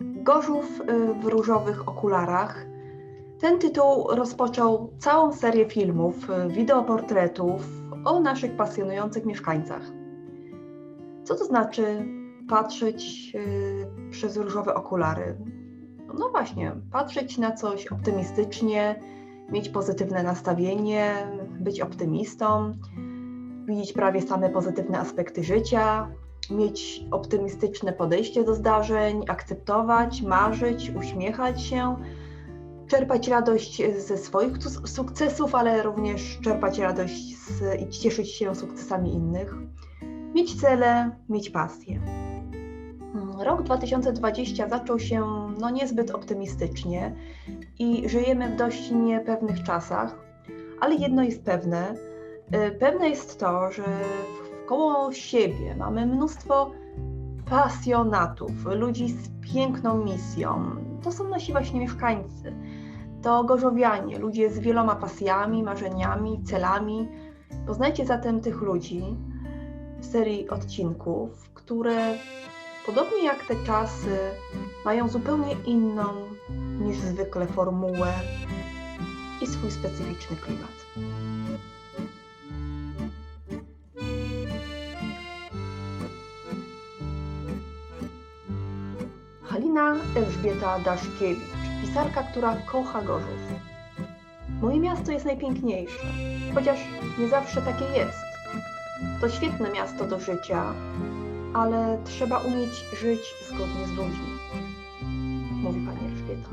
Gorzów y, w różowych okularach. Ten tytuł rozpoczął całą serię filmów, y, wideoportretów o naszych pasjonujących mieszkańcach. Co to znaczy patrzeć y, przez różowe okulary? No właśnie, patrzeć na coś optymistycznie, mieć pozytywne nastawienie, być optymistą, widzieć prawie same pozytywne aspekty życia, mieć optymistyczne podejście do zdarzeń, akceptować, marzyć, uśmiechać się, czerpać radość ze swoich sukcesów, ale również czerpać radość z, i cieszyć się sukcesami innych, mieć cele, mieć pasję. Rok 2020 zaczął się no, niezbyt optymistycznie i żyjemy w dość niepewnych czasach, ale jedno jest pewne. y, Pewne jest to, że koło siebie mamy mnóstwo pasjonatów, ludzi z piękną misją. To są nasi właśnie mieszkańcy. To gorzowianie, ludzie z wieloma pasjami, marzeniami, celami. Poznajcie zatem tych ludzi w serii odcinków, które podobnie jak te czasy mają zupełnie inną niż zwykle formułę i swój specyficzny klimat. Halina Elżbieta Daszkiewicz, pisarka, która kocha Gorzów. Moje miasto jest najpiękniejsze, chociaż nie zawsze takie jest. To świetne miasto do życia, ale trzeba umieć żyć zgodnie z ludźmi, mówi pani Elżbieta.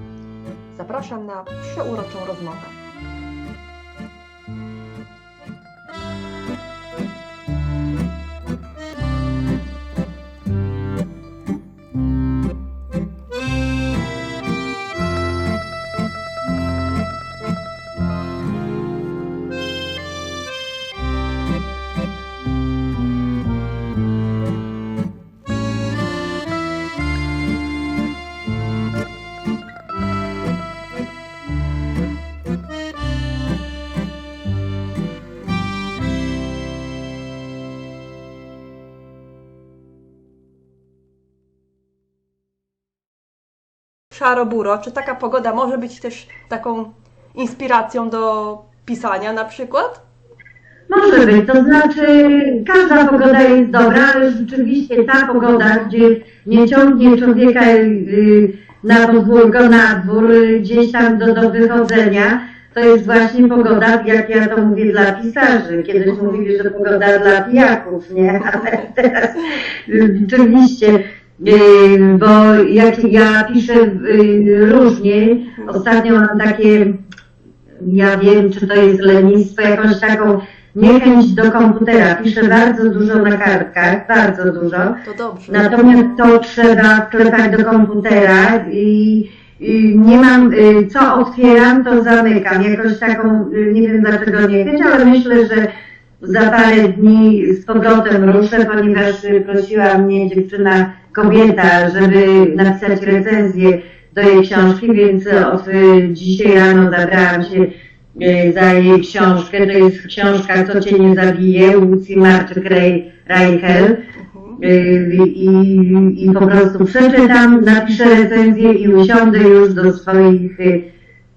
Zapraszam na przeuroczą rozmowę. Szaro-buro, czy taka pogoda może być też taką inspiracją do pisania na przykład? Może być, to znaczy każda pogoda jest dobra, ale rzeczywiście ta pogoda, gdzie nie ciągnie człowieka y, na podwórko, na dwór, gdzieś tam do, do wychodzenia, to jest właśnie pogoda, jak ja to mówię, dla pisarzy. Kiedyś mówili, że pogoda dla pijaków, nie? Ale teraz rzeczywiście, bo jak ja piszę y, różnie, ostatnio mam takie, ja wiem, czy to jest lenistwo, jakąś taką niechęć do komputera. Piszę bardzo dużo na kartkach, bardzo dużo. To dobrze. Natomiast to trzeba wklepać do komputera i, i nie mam, y, co otwieram, to zamykam. Jakoś taką, y, nie wiem dlaczego nie chęć, ale myślę, że za parę dni z powrotem ruszę, ponieważ y, prosiła mnie dziewczyna, kobieta, żeby napisać recenzję do jej książki, więc od y, dzisiaj rano zabrałam się y, za jej książkę. To jest książka Co Cię nie zabije, Lucy Marczyk Reichel. Y, I, I po prostu przeczytam, napiszę recenzję i usiądę już do swoich,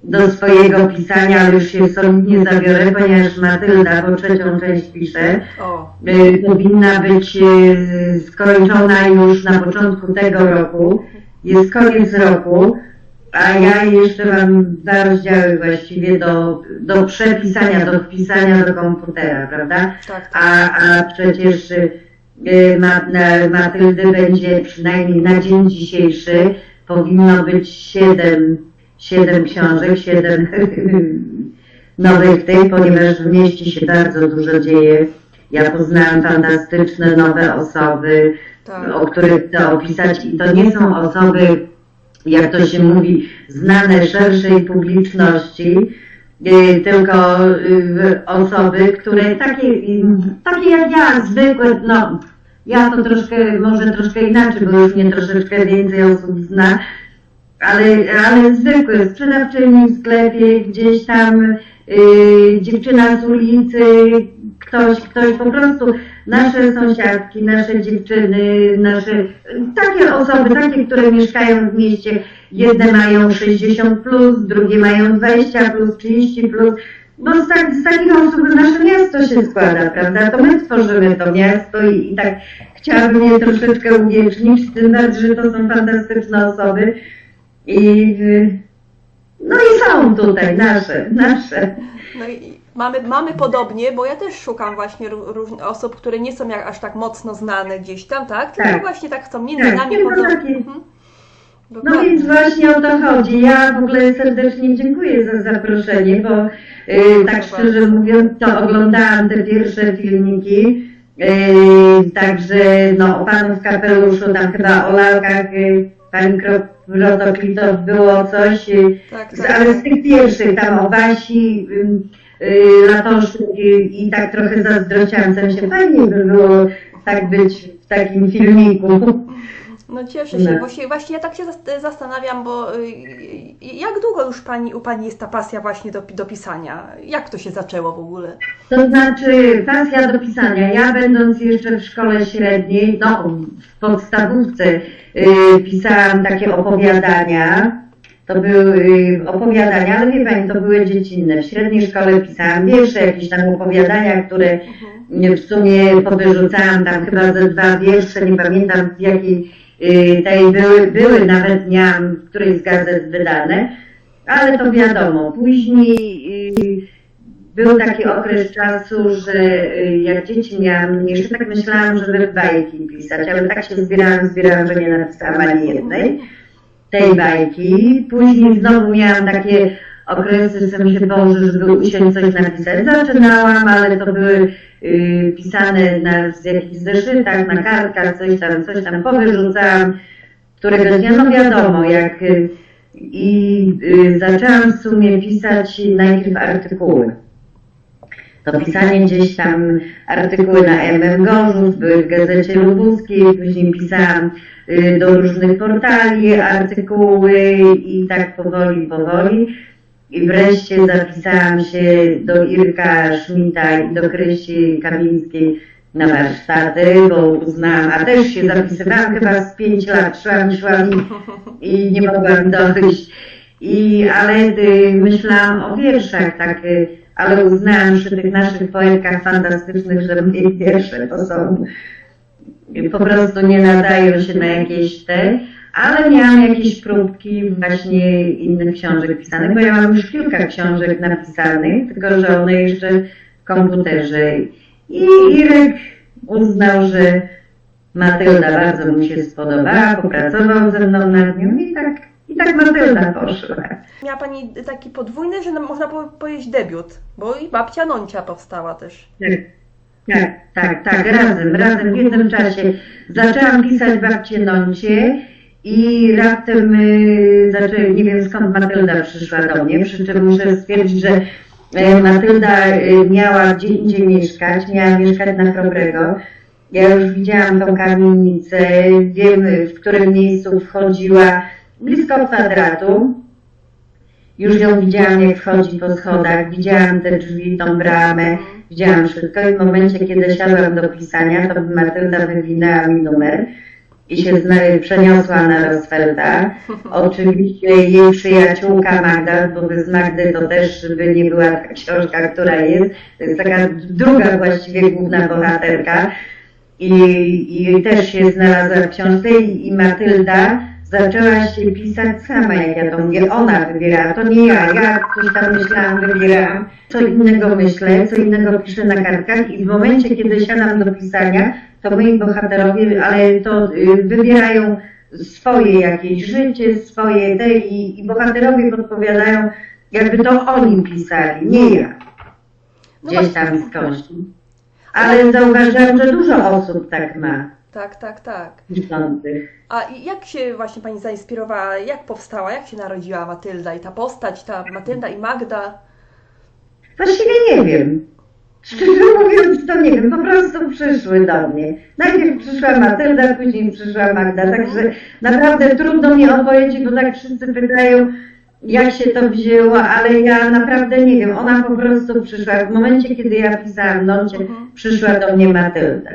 do swojego pisania, ale już się solidnie zabiorę, ponieważ Matylda po trzecią część pisze. O, Y, powinna być y, skończona już na początku tego roku. Jest koniec roku, a ja jeszcze mam dwa rozdziały właściwie do, do przepisania, do wpisania do komputera, prawda? tak, tak. A, a przecież y, ma, na, Matyldy będzie przynajmniej na dzień dzisiejszy powinno być siedem, siedem książek, siedem nowych tych, ponieważ w mieście się bardzo dużo dzieje. Ja poznałam fantastyczne nowe osoby, tak. o których chcę opisać i to nie są osoby, jak to się mówi, znane szerszej publiczności, y, tylko y, osoby, które takie, takie jak ja, zwykłe, no ja to troszkę, może troszkę inaczej, bo już mnie troszeczkę więcej osób zna, ale, ale zwykłe, sprzedawczyni w sklepie, gdzieś tam y, dziewczyna z ulicy, ktoś, ktoś po prostu, nasze sąsiadki, nasze dziewczyny, nasze, takie osoby, takie, które mieszkają w mieście, jedne mają 60 plus, drugie mają 20 plus, 30 plus, bo z, tak, z takich osób nasze miasto się składa, prawda? To my tworzymy to miasto i, i tak chciałabym je troszeczkę uwiecznić, tym bardziej, że to są fantastyczne osoby i y, no i są tutaj nasze, nasze. No i mamy, mamy podobnie, bo ja też szukam właśnie ró- różnych osób, które nie są jak aż tak mocno znane gdzieś tam, tak? Tylko Tak. właśnie tak są między Tak, nami podobne. takie- Mhm. No więc właśnie o to chodzi. Ja w ogóle serdecznie dziękuję za zaproszenie, bo y, tak szczerze mówiąc, to oglądałam te pierwsze filmiki. Y, także no, o panu w kapeluszu, tam chyba o lalkach y, pani Krotoklitow było coś, y, Tak, tak. ale z tych pierwszych, tam o Wasi, y, Latoszczyk y, i tak trochę zazdrociłam, w się fajnie by było tak być w takim filmiku. No cieszę się, No. właśnie, właśnie ja tak się zas- zastanawiam, bo y, y, jak długo już pani, u Pani jest ta pasja właśnie do, do pisania? Jak to się zaczęło w ogóle? To znaczy pasja do pisania. Ja będąc jeszcze w szkole średniej, no w podstawówce y, pisałam takie opowiadania. To były opowiadania, ale wie Pani, to były dziecinne. W średniej szkole pisałam wiersze, jakieś tam opowiadania, które Mhm. w sumie powyrzucałam tam chyba ze dwa wiersze, nie pamiętam w jakiej tej były, były nawet miałam w którejś z gazet wydane, ale to wiadomo. Później y, był taki okres czasu, że y, jak dzieci miałam, jeszcze tak myślałam, żeby bajki pisać, ale tak się zbierałam, zbierałam, że nie napisałam ani jednej tej bajki. Później znowu miałam takie okresy, że mi się Boże, żeby usiąść coś napisać. Zaczynałam, ale to były y, pisane na z jakichś zeszytach, na kartkach, coś tam, coś tam powyrzucałam, którego dnia, no wiadomo, jak y, i y, zaczęłam w sumie pisać najpierw artykuły. To pisanie gdzieś tam artykuły na MM Gorzów, w Gazecie Lubuskiej, później pisałam do różnych portali artykuły i tak powoli, powoli. I wreszcie zapisałam się do Irka Szmita i do Krysi Kamińskiej na warsztaty, bo uznałam, a też się zapisywałam chyba z pięć lat, szłam, szłam i, i nie mogłam dojść. I, ale y, myślałam o wierszach, tak, y, ale uznałam przy tych naszych poetkach fantastycznych, że moje wiersze to są y, po prostu nie nadają się na jakieś te, ale miałam jakieś próbki właśnie innych książek pisanych, bo ja mam już kilka książek napisanych, tylko że one jeszcze w komputerze. I Irek uznał, że Matylda bardzo mu się spodobała, popracował ze mną nad nią i tak, i tak Matylda poszła. Miała Pani taki podwójny, że można po- powiedzieć debiut, bo i babcia Noncia powstała też. Tak, tak, tak, tak, razem, razem w jednym czasie. Zaczęłam pisać babcie Noncie i raptem y, zaczęłam, nie wiem skąd Matylda przyszła do mnie, przy czym muszę stwierdzić, że y, Matylda y, miała gdzie indziej mieszkać, miała mieszkać na Chrobrego. Ja już widziałam tą kamienicę, wiem w którym miejscu wchodziła, blisko kwadratu. Już ją widziałam, jak wchodzi po schodach, widziałam te drzwi, tą bramę, widziałam wszystko i w momencie, kiedy siadłam do pisania, to Matylda wywinęła mi numer i się przeniosła na Rosfelda. Oczywiście jej przyjaciółka Magda, bo bez Magdy to też by nie była ta książka, która jest. To jest taka druga właściwie główna bohaterka. I, i też się znalazła w książce i, i Matylda zaczęła się pisać sama, jak ja to mówię, ona wybierała, to nie ja, ja coś tam myślałam, wybierałam, co innego myślę, co innego piszę na kartkach i w momencie, kiedy siadam do pisania, to moi bohaterowie, ale to y, wybierają swoje jakieś życie, swoje te i, i bohaterowie podpowiadają, jakby to oni pisali, nie ja, No gdzieś tam skądś. Ale zauważyłam, że dużo osób tak ma, Tak, tak, tak. piszących. A jak się właśnie Pani zainspirowała, jak powstała, jak się narodziła Matylda i ta postać, ta Matylda i Magda? Właściwie nie wiem. Szczerze mówiąc, to nie wiem, po prostu przyszły do mnie. Najpierw przyszła Matylda, później przyszła Magda, także naprawdę trudno mi odpowiedzieć, bo tak wszyscy pytają, jak się to wzięło, ale ja naprawdę nie wiem, ona po prostu przyszła, w momencie kiedy ja pisałam nocie, Mhm. przyszła do mnie Matylda.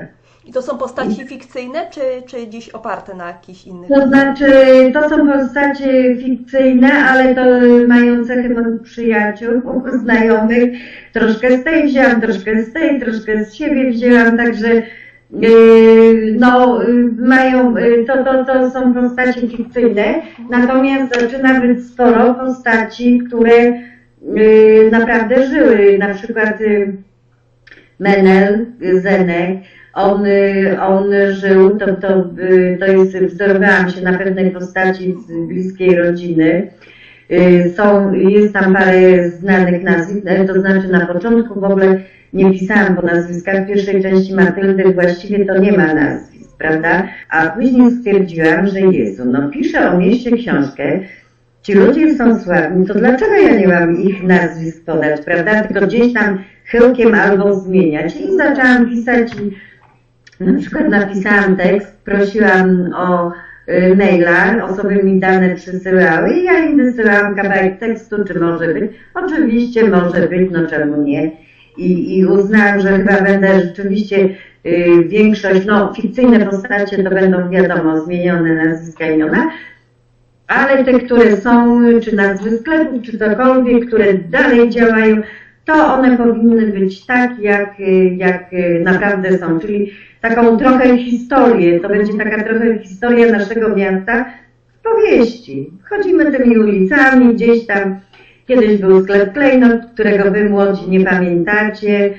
I to są postaci fikcyjne, czy, czy dziś oparte na jakichś innych? To znaczy, to są postacie fikcyjne, ale to mają cechy przyjaciół, znajomych. Troszkę z tej wzięłam, troszkę z tej, troszkę z siebie wzięłam, także yy, no, yy, mają, yy, to, to, to są postacie fikcyjne, natomiast zaczyna być sporo postaci, które naprawdę żyły, na przykład Menel, Zenek, on, y, on żył, to, to, y, to jest, wzorowałam się na pewnej postaci z bliskiej rodziny. Y, Są, jest tam parę znanych nazwisk, to znaczy na początku w ogóle nie pisałam po nazwiskach, w pierwszej części Matyldy właściwie to nie ma nazwisk, prawda? A później stwierdziłam, że Jezu, no piszę o mieście książkę, ci ludzie są sławni, to dlaczego ja nie mam ich nazwisk podać, prawda? Tylko gdzieś tam chyłkiem albo zmieniać. I zaczęłam pisać i na przykład napisałam tekst, prosiłam o y, maila, osoby mi dane przysyłały i ja im wysyłałam kawałek tekstu, czy może być. Oczywiście może być, no czemu nie. I, i uznałam, że chyba będę rzeczywiście y, większość, no fikcyjne postacie to będą wiadomo zmienione nazwiska, imiona, ale te, które są, czy nazwy sklepów, czy cokolwiek, które dalej działają, to one powinny być tak, jak, jak naprawdę są, czyli taką trochę historię, to będzie taka trochę historia naszego miasta w powieści. Chodzimy tymi ulicami, gdzieś tam, kiedyś był sklep Klejnot, którego wy młodzi nie pamiętacie,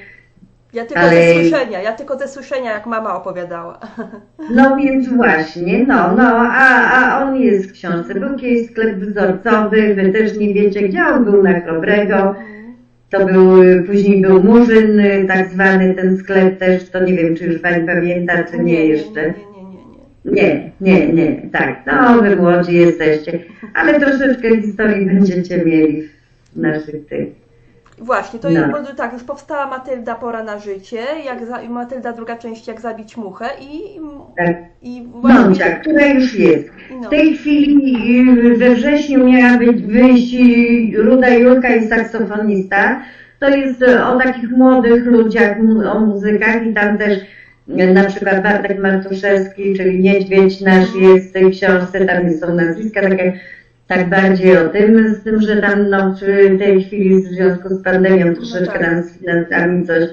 Ja tylko Ale- ze słyszenia, ja tylko ze słyszenia, jak mama opowiadała. No więc właśnie, no, no, a, a on jest w książce. Był kiedyś sklep wzorcowy, wy też nie wiecie, gdzie on był na Chrobrego. To był, y, później był Murzyn, tak zwany ten sklep też, to nie wiem, czy już pani pamięta, czy nie jeszcze. Nie, nie, nie, nie. Nie, nie, nie, tak, no wy młodzi jesteście, ale troszeczkę historii będziecie mieli w naszych tych. Właśnie, to No. jest, bo tak, już powstała Matylda Pora na życie, jak za, Matylda druga część Jak zabić muchę i, Tak, i właśnie... Mącia, która już jest. No. W tej chwili y, we wrześniu miała być wyjść y, Ruda Julka i saksofonista. To jest y, o takich młodych ludziach, o muzykach i tam też na przykład Bartek Martuszewski, czyli Niedźwiedź nasz jest w tej książce, tam są nazwiska takie tak bardziej o tym, z tym, że tam no, w tej chwili w związku z pandemią troszeczkę nam z finansami coś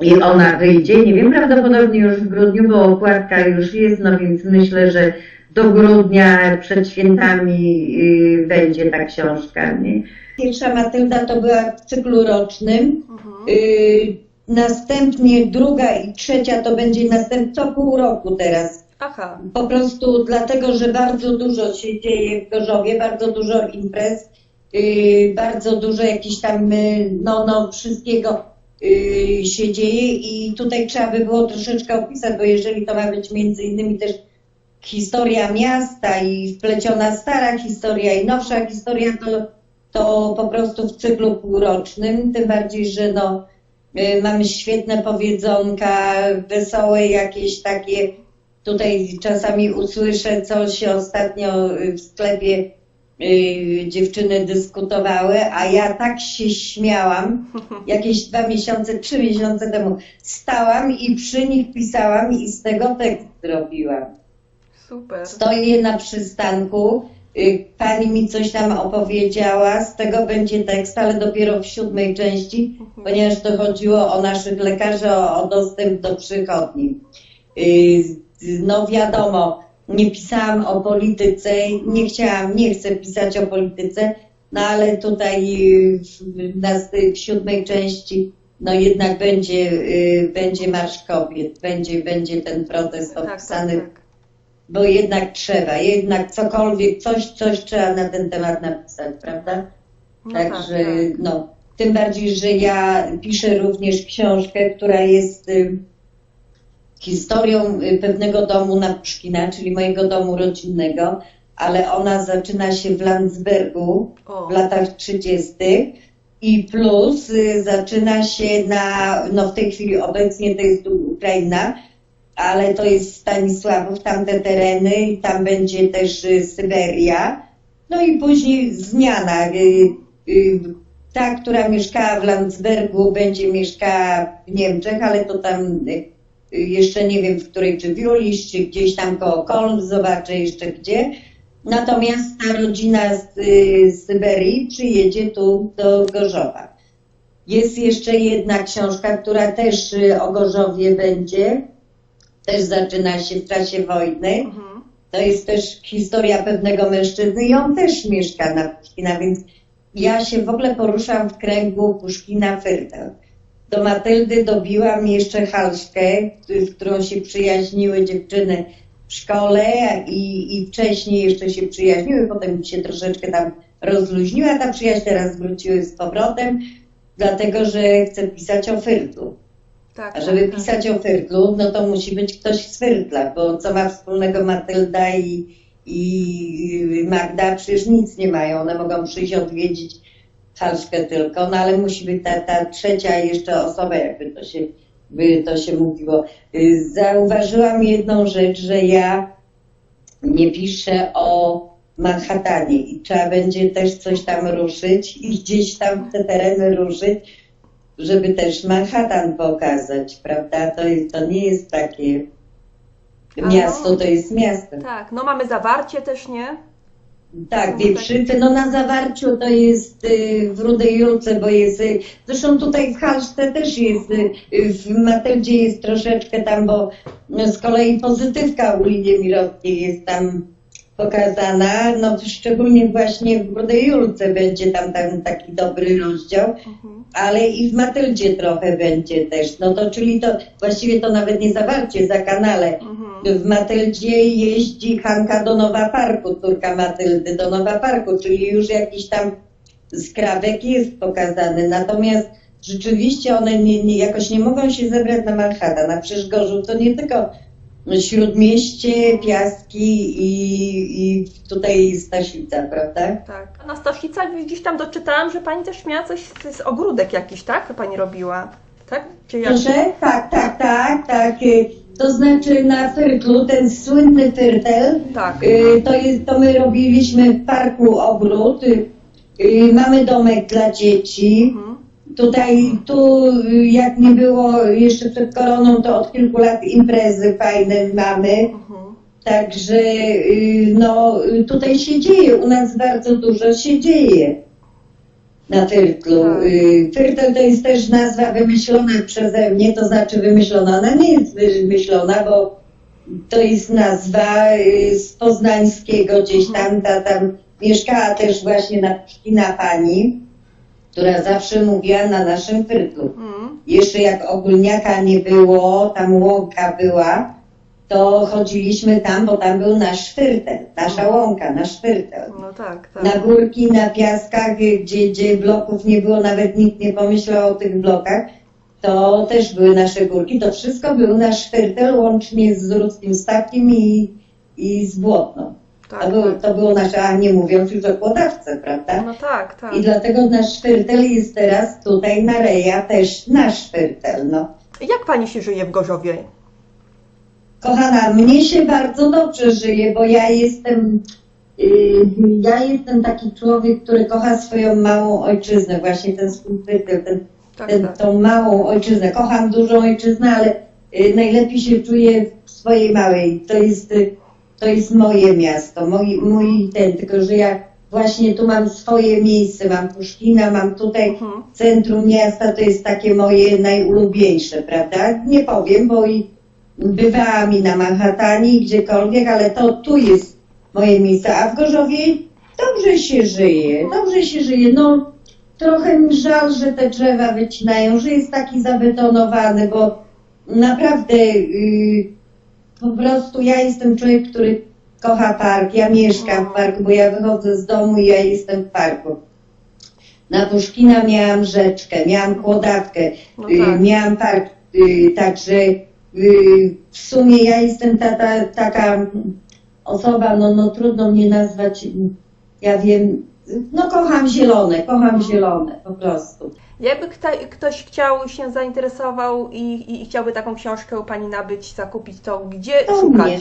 i ona wyjdzie, nie wiem, prawdopodobnie już w grudniu, bo okładka już jest, no więc myślę, że do grudnia przed świętami y, będzie ta książka, nie? Pierwsza Matylda to była w cyklu rocznym. Mhm. Yy, następnie druga i trzecia to będzie następ co pół roku teraz. Aha, Po prostu dlatego, że bardzo dużo się dzieje w Gorzowie, bardzo dużo imprez, yy, bardzo dużo jakichś tam, yy, no, no, wszystkiego yy, się dzieje i tutaj trzeba by było troszeczkę opisać, bo jeżeli to ma być między innymi też historia miasta i wpleciona stara historia i nowsza historia, to, to po prostu w cyklu półrocznym, tym bardziej, że no, y, mamy świetne powiedzonka, wesołe jakieś takie, tutaj czasami usłyszę coś ostatnio y, w sklepie y, dziewczyny dyskutowały, a ja tak się śmiałam, jakieś dwa miesiące, trzy miesiące temu stałam i przy nich pisałam i z tego tekst zrobiłam. super. Stoję na przystanku, y, pani mi coś tam opowiedziała, z tego będzie tekst, ale dopiero w siódmej części, Mhm. ponieważ to chodziło o naszych lekarzy, o, o dostęp do przychodni. No wiadomo, nie pisałam o polityce, nie chciałam, nie chcę pisać o polityce, no ale tutaj y, w, na, w siódmej części no jednak będzie, y, będzie Marsz Kobiet, będzie, będzie ten protest Tak, tak, opisany tak. bo jednak trzeba, jednak cokolwiek, coś, coś trzeba na ten temat napisać, prawda? No Także, tak, tak. no, tym bardziej, że ja piszę również książkę, która jest y, historią y, pewnego domu na Puszkina, czyli mojego domu rodzinnego, ale ona zaczyna się w Landsbergu O, w latach 30. i plus y, zaczyna się na, no w tej chwili obecnie to jest Ukraina, ale to jest Stanisławów, tamte tereny i tam będzie też y, Syberia No i później zmiana. Ta, która mieszkała w Landsbergu, będzie mieszkała w Niemczech, ale to tam jeszcze nie wiem w której, czy w Julisz, czy gdzieś tam koło Kolm, zobaczę jeszcze gdzie. Natomiast ta rodzina z, z Syberii przyjedzie tu do Gorzowa. Jest jeszcze jedna książka, która też y, o Gorzowie będzie. Też zaczyna się w czasie wojny. Mhm. To jest też historia pewnego mężczyzny i on też mieszka na Puszkina, więc ja się w ogóle poruszam w kręgu Puszkina Fyrtel. Do Matyldy dobiłam jeszcze halszkę, z którą się przyjaźniły dziewczyny w szkole i, i wcześniej jeszcze się przyjaźniły, potem się troszeczkę tam rozluźniła ta przyjaźń, teraz wróciły z powrotem, dlatego że chcę pisać o Fyrtlu. Tak, A żeby tak, tak. pisać o Fyrtlu, no to musi być ktoś z Fyrtla, bo co ma wspólnego Matylda i, i Magda? Przecież nic nie mają. One mogą przyjść odwiedzić Halszkę tylko, no ale musi być ta, ta trzecia jeszcze osoba, jakby to się, by to się mówiło. Y, Zauważyłam jedną rzecz, że ja nie piszę o Manhattanie i trzeba będzie też coś tam ruszyć i gdzieś tam w te tereny ruszyć, żeby też Manhattan pokazać, prawda? To, to nie jest takie A miasto, no. to jest miasto. Tak, no mamy zawarcie też, nie? Tak, wieprzycy, no na zawarciu to jest y, w Rudej bo jest, y, zresztą tutaj w Halszce też jest, y, w Matyldzie jest troszeczkę tam, bo z kolei pozytywka u Lidii Mirowskiej jest tam pokazana, no szczególnie właśnie w Rudej Julce będzie tam, tam taki dobry rozdział, Mhm. ale i w Matyldzie trochę będzie też, no to czyli to właściwie to nawet nie zawarcie za kanale, Mhm. w Matyldzie jeździ Hanka do Nowa Parku, córka Matyldy do Nowa Parku, czyli już jakiś tam skrawek jest pokazany. Natomiast rzeczywiście one nie, nie, jakoś nie mogą się zebrać na Manhattan. A przecież Gorzów to nie tylko Śródmieście, Piaski i, i tutaj Stasica, prawda? Tak. Na Staszicach gdzieś tam doczytałam, że pani też miała coś z, z ogródek jakiś, tak? Pani robiła. Tak? Czy jak? Proszę? Tak, tak, tak, tak. To znaczy na Fyrtlu, ten słynny Fyrtel, Tak. Y, To, jest, to my robiliśmy w parku ogród. Y, y, Mamy domek dla dzieci. Mhm. Tutaj, tu jak nie było jeszcze przed koroną, to od kilku lat imprezy fajne mamy. Mhm. Także y, no, tutaj się dzieje, u nas bardzo dużo się dzieje na Fyrtlu. Tak. Y, Fyrtel to jest też nazwa wymyślona przeze mnie, to znaczy wymyślona, ona nie jest wymyślona, bo to jest nazwa y, z poznańskiego gdzieś tam, ta tam mieszkała też właśnie na na pani, która zawsze mówiła na naszym Fyrtlu. Mhm. Jeszcze jak ogólniaka nie było, tam łąka była, to chodziliśmy tam, bo tam był nasz Fyrtel, nasza łąka, nasz Fyrtel. No tak, Na tak. górki, na piaskach, gdzie, gdzie bloków nie było, nawet nikt nie pomyślał o tych blokach, to też były nasze górki. To wszystko był nasz Fyrtel, łącznie z Rudzkim Stawkiem i, i z Błotną. Tak, To, było, to było nasze, a nie mówiąc już o kłodawce, prawda? No tak, tak. I dlatego nasz Fyrtel jest teraz tutaj na Reja też nasz Fyrtel, no. Jak pani się żyje w Gorzowie? Kochana, mnie się bardzo dobrze żyje, bo ja jestem, yy, ja jestem taki człowiek, który kocha swoją małą ojczyznę, właśnie ten swój ten, Tak, ten, tak. tą małą ojczyznę. Kocham dużą ojczyznę, ale y, najlepiej się czuję w swojej małej. To jest, y, to jest moje miasto, mój, mój ten, tylko że ja właśnie tu mam swoje miejsce, mam Puszkina, mam tutaj Mhm. centrum miasta, to jest takie moje najulubieńsze, prawda? Nie powiem, bo i bywałam i na Manhattanie i gdziekolwiek, ale to tu jest moje miejsce, a w Gorzowie dobrze się żyje, dobrze się żyje, no trochę mi żal, że te drzewa wycinają, że jest taki zabetonowany, bo naprawdę y, po prostu ja jestem człowiek, który kocha park, ja mieszkam w parku, bo ja wychodzę z domu i ja jestem w parku. Na Puszkina miałam rzeczkę, miałam kłodawkę, No y, tak. miałam park, y, także y, w sumie ja jestem ta, ta, taka osoba, no, no trudno mnie nazwać, ja wiem, no kocham zielone, kocham zielone po prostu. Jakby kta, ktoś chciał się zainteresował i, i, i chciałby taką książkę u pani nabyć, zakupić, to gdzie To szukać? mnie.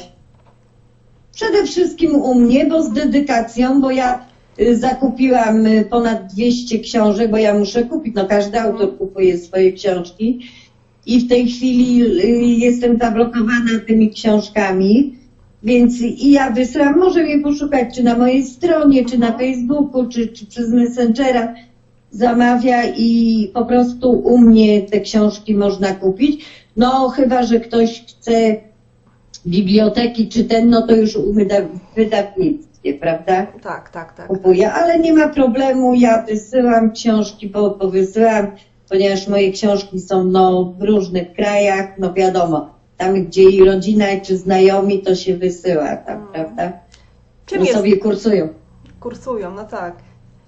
Przede wszystkim u mnie, bo z dedykacją, bo ja y, zakupiłam y, ponad 200 książek, bo ja muszę kupić, no każdy autor kupuje swoje książki. I w tej chwili y, jestem zablokowana tymi książkami, więc i ja wysyłam, może mnie poszukać czy na mojej stronie, czy na Facebooku, czy, czy przez Messengera zamawia i po prostu u mnie te książki można kupić. No chyba, że ktoś chce biblioteki czy ten, no to już u wydawnictwie, prawda? Tak, tak, tak. Kupuję, ale nie ma problemu, ja wysyłam książki, bo, bo wysyłam, ponieważ moje książki są no, w różnych krajach, no wiadomo, tam gdzie i rodzina, czy znajomi, to się wysyła tam, Mm. prawda? Czym No jest, sobie kursują. kursują, no tak.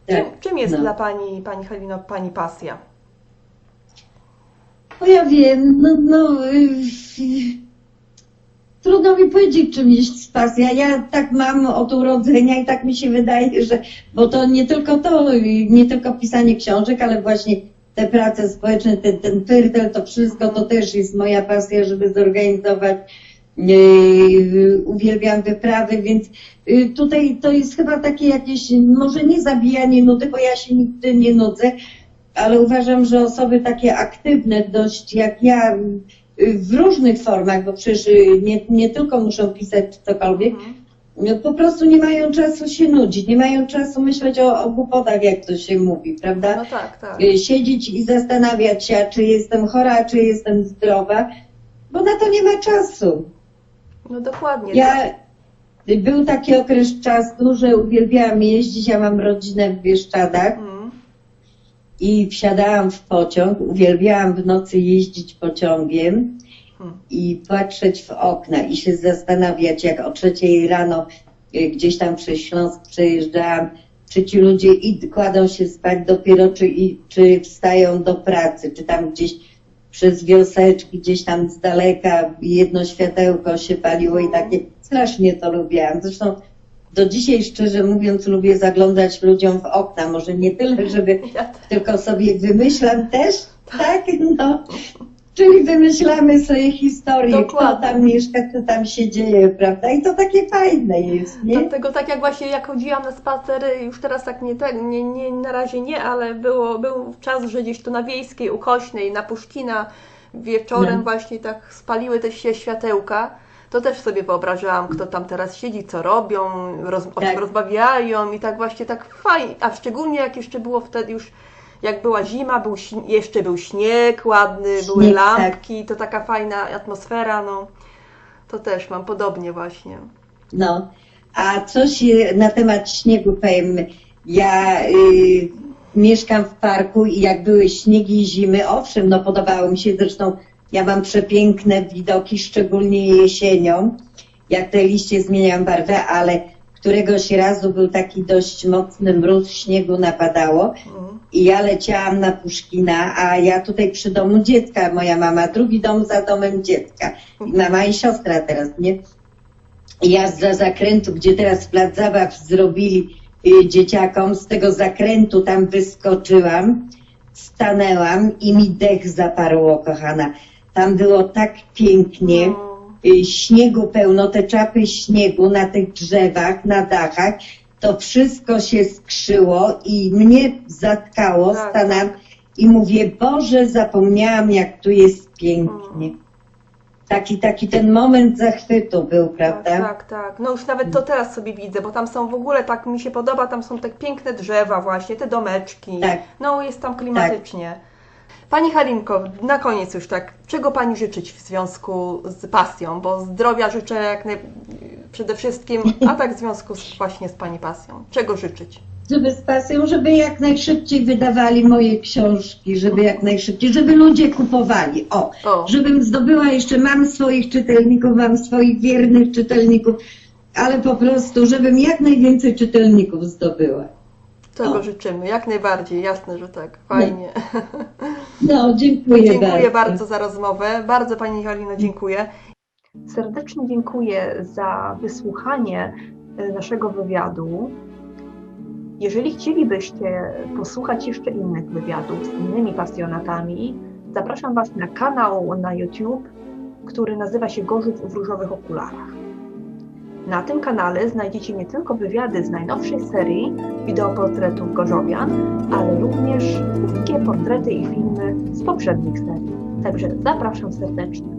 Tak, Czym, czym jest no. dla Pani, Pani Halino, Pani pasja? No ja wiem, no, no y, trudno mi powiedzieć, czym jest pasja. Ja tak mam od urodzenia i tak mi się wydaje, że, bo to nie tylko to, y, nie tylko pisanie książek, ale właśnie te prace społeczne, ten, ten pyrtel, to wszystko, to też jest moja pasja, żeby zorganizować. Yy, uwielbiam wyprawy, więc yy, tutaj to jest chyba takie jakieś, może nie zabijanie nudy, bo ja się nigdy nie nudzę, ale uważam, że osoby takie aktywne dość jak ja y, w różnych formach, bo przecież nie, nie tylko muszą pisać cokolwiek, Mhm. no, po prostu nie mają czasu się nudzić, nie mają czasu myśleć o, o głupotach, jak to się mówi, prawda? No tak, tak. Siedzieć i zastanawiać się, czy jestem chora, czy jestem zdrowa, bo na to nie ma czasu. No dokładnie. Ja, był taki okres czasu, że uwielbiałam jeździć, ja mam rodzinę w Bieszczadach, Mhm. i wsiadałam w pociąg. Uwielbiałam w nocy jeździć pociągiem Hmm. i patrzeć w okna i się zastanawiać, jak o trzeciej rano y, gdzieś tam przez Śląsk przejeżdżałam, czy ci ludzie i kładą się spać dopiero, czy, i, czy wstają do pracy, czy tam gdzieś przez wioseczki, gdzieś tam z daleka jedno światełko się paliło i takie strasznie to lubiłam. Zresztą do dzisiaj, szczerze mówiąc, lubię zaglądać ludziom w okna. Może nie tyle, żeby tylko sobie wymyślam też, tak? No. Czyli wymyślamy sobie historię, Dokładnie. kto tam mieszka, co tam się dzieje, prawda? I to takie fajne jest, nie? Dlatego tak jak właśnie jak chodziłam na spacery, już teraz tak nie, tak, nie, nie na razie nie, ale było, był czas, że gdzieś tu na Wiejskiej, Ukośnej, na Puszkina wieczorem No. właśnie tak spaliły te się światełka. To też sobie wyobrażałam, kto tam teraz siedzi, co robią, roz, o czym Tak. rozmawiają i tak właśnie tak fajnie, a szczególnie jak jeszcze było wtedy już, jak była zima, był, jeszcze był śnieg ładny, były Śnieg, tak. lampki, to taka fajna atmosfera, no. To też mam podobnie właśnie. No. A coś na temat śniegu powiem. Ja y, mieszkam w parku i jak były śniegi i zimy, owszem, no podobało mi się, zresztą ja mam przepiękne widoki, szczególnie jesienią, jak te liście zmieniają barwę, ale któregoś razu był taki dość mocny mróz, śniegu napadało Mm. I ja leciałam na Puszkina, a ja tutaj przy domu dziecka, moja mama, drugi dom za domem dziecka. I Mama i siostra teraz, nie? I ja za zakrętu, gdzie teraz plac zabaw zrobili y, dzieciakom, z tego zakrętu tam wyskoczyłam, stanęłam i mi dech zaparło, kochana. Tam było tak pięknie No. y, śniegu pełno, te czapy śniegu na tych drzewach, na dachach, to wszystko się skrzyło i mnie zatkało, Tak, stanęłam i mówię, Boże, zapomniałam jak tu jest pięknie. Taki, taki ten moment zachwytu był, prawda? Tak, tak, tak. No już nawet to teraz sobie widzę, bo tam są w ogóle, tak mi się podoba, tam są te piękne drzewa właśnie, te domeczki. Tak. No jest tam klimatycznie. Pani Halinko, na koniec już tak, czego Pani życzyć w związku z pasją? Bo zdrowia życzę jak naj... przede wszystkim, a tak w związku z, właśnie z Pani pasją. Czego życzyć? Żeby z pasją, żeby jak najszybciej wydawali moje książki, żeby jak najszybciej, żeby ludzie kupowali. O, O. żebym zdobyła jeszcze, mam swoich czytelników, mam swoich wiernych czytelników, ale po prostu, żebym jak najwięcej czytelników zdobyła. Czego O. życzymy? Jak najbardziej, jasne, że tak. Fajnie. No, dziękuję, Dziękuję bardzo za rozmowę. Bardzo Pani Halino dziękuję. Serdecznie dziękuję za wysłuchanie e, naszego wywiadu. Jeżeli chcielibyście posłuchać jeszcze innych wywiadów z innymi pasjonatami, zapraszam Was na kanał na YouTube, który nazywa się Gorzów w różowych okularach. Na tym kanale znajdziecie nie tylko wywiady z najnowszej serii wideoportretów Gorzowian, ale również krótkie portrety i filmy z poprzednich serii. Także zapraszam serdecznie.